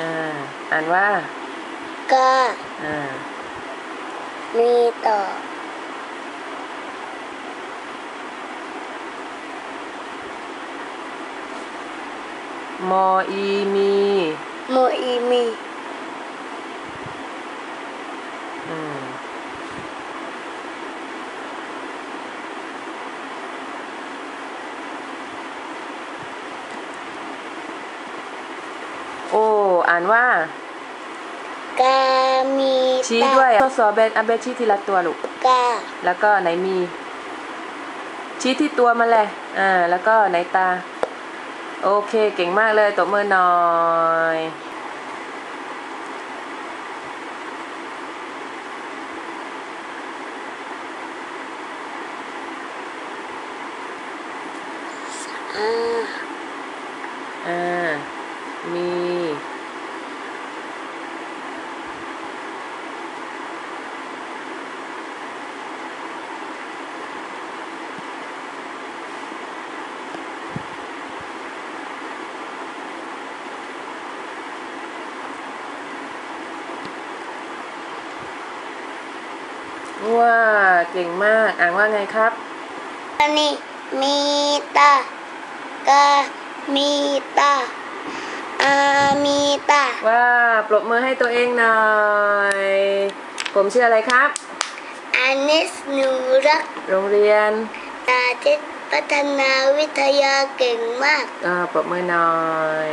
อ่านว่ากาอ่า มีต่อ มออีมี โมอีมี อืมโอ้อ่านว่ากามีชี้ตาด้วยทดสอบเบนอาเบนชี้ทีละตัวลูกกาแล้วก็ไหนมี ชี้ที่ตัวมันเลยอ่าแล้วก็ไหนตา โอเคเก่งมากเลยตบมือหน่อยอ่าอ่ามี ว้าเก่งมากอ่านว่าไงครับอันนี้มีตากามีตาอามีตาว้าปรบมือให้ตัวเองหน่อย ผมชื่ออะไรครับอันนี้หนูรัก โรงเรียนตาเทศพัฒนาวิทยาเก่งมากอ่าปรบมือหน่อย